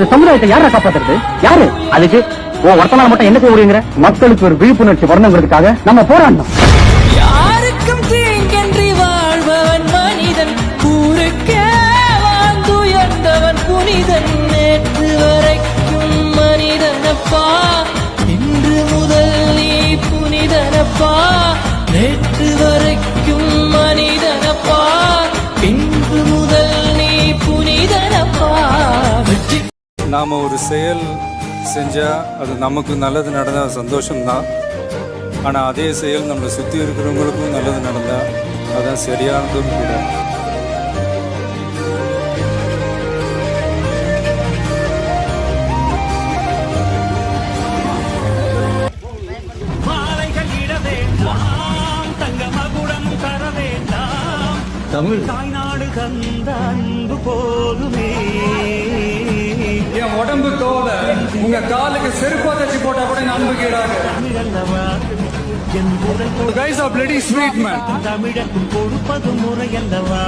இந்த சமுதாயத்தை யாரை காப்பாத்துறது? யாரு? அதுக்கு உன் ஒருத்தனால மட்டும் என்ன செய்ய முடியுங்கிற? மக்களுக்கு ஒரு விழிப்புணர்ச்சி வரணுங்கிறதுக்காக நம்ம போராடணும். யாருக்கும் தீங்கன்றி வாழ்பவன் மனிதன் ஊருக்கே வாழ்ந்துயர்ந்தவன் புனிதன் நேற்று வரைக்கும் மனிதனப்பா இன்று முதல் நீ புனிதனப்பா. நாம் ஒரு செயல் செஞ்சால் அது நமக்கு நல்லது நடந்தால் சந்தோஷம்தான். ஆனால் அதே செயல் நம்மளை சுற்றி இருக்கிறவங்களுக்கும் நல்லது நடந்தால் அதான் சரியானதும் கூட. மாலைகள் இட வேண்டாம் தங்க மகுடம் தர வேண்டாம் தமிழ். தாய்நாடு தந்த அன்பு போதுமே. உடம்பு தோல உங்க காலுக்கு செருப்பா தச்சு போட்டா கூட நம்புகிறாங்க guys are bloody sweet man தமிழக்கும் கொடுப்பது முறையல்லவா